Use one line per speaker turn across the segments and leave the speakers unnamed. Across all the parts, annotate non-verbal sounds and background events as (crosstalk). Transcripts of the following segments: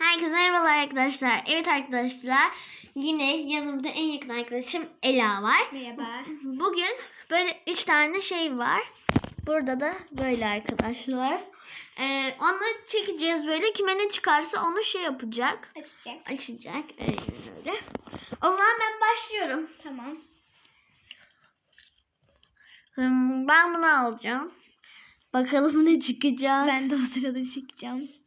Herkese merhabalar arkadaşlar. Evet arkadaşlar yine yanımda en yakın arkadaşım Ela var.
Merhaba.
Bugün böyle üç tane şey var. Burada da böyle arkadaşlar. Ee, onu çekeceğiz böyle. Kime ne çıkarsa onu şey yapacak.
Açacak.
Açacak. Aynen öyle. O zaman ben başlıyorum.
Tamam.
Hmm, Ben bunu alacağım. Bakalım ne çıkacak.
Ben de o sırada çekeceğim.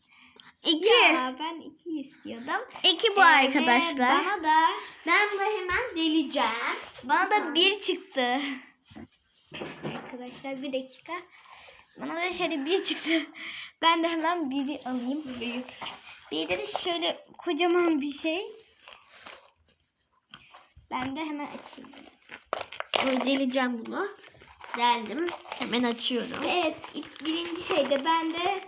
İki.
Ya ben iki istiyordum.
İki bu
Ee,
arkadaşlar.
Bana da
Ben bunu hemen deleceğim.
bana da bir çıktı. Arkadaşlar bir dakika. Bana da şöyle bir çıktı. Ben de hemen biri alayım. Büyük. Bir de şöyle kocaman bir şey. Ben de hemen açayım.
Deleceğim bunu. Deldim. Hemen açıyorum.
Evet birinci şeyde ben de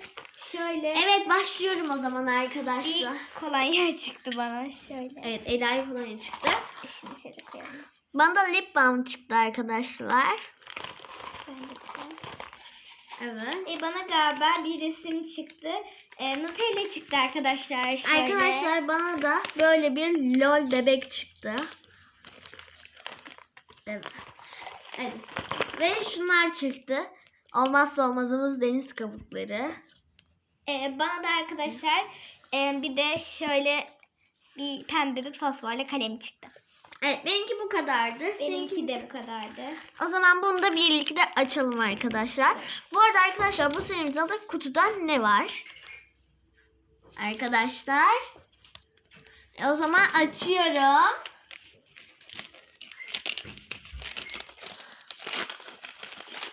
şöyle
Evet başlıyorum o zaman arkadaşlar.
bir kolonya çıktı bana şöyle.
Evet Ela'yı falan çıktı.
Şimdi şöyle koyalım.
Bana da lip balm çıktı arkadaşlar. Evet.
E, bana galiba bir resim çıktı. E, Nutella çıktı arkadaşlar. Şöyle.
Arkadaşlar bana da böyle bir lol bebek çıktı. Evet. Evet. Ve şunlar çıktı. Olmazsa olmazımız deniz kabukları.
E, bana da arkadaşlar e, bir de şöyle bir pembe bir fosforlu kalem çıktı.
Evet benimki bu kadardı.
Benimki de bu kadardı.
O zaman bunu da birlikte açalım arkadaşlar. Bu arada arkadaşlar bu serimizde de kutuda ne var? Arkadaşlar. E, o zaman açıyorum.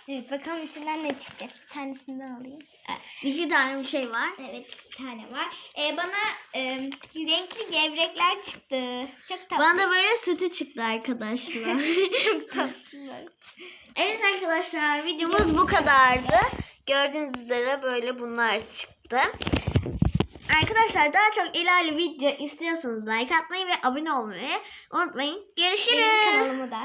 Evet bakalım içinden ne çıktı. Bir tanesinden alayım.
İki tane bir şey var.
Evet bir tane var. E, bana e, renkli gevrekler çıktı. Çok tatlı.
Bana da böyle sütü çıktı arkadaşlar. (laughs)
Çok (laughs) tatlılar.
evet arkadaşlar videomuz bu kadardı. Gördüğünüz üzere böyle bunlar çıktı. Arkadaşlar daha çok ilerli video istiyorsanız like atmayı ve abone olmayı unutmayın. Görüşürüz.
Benim kanalımı da.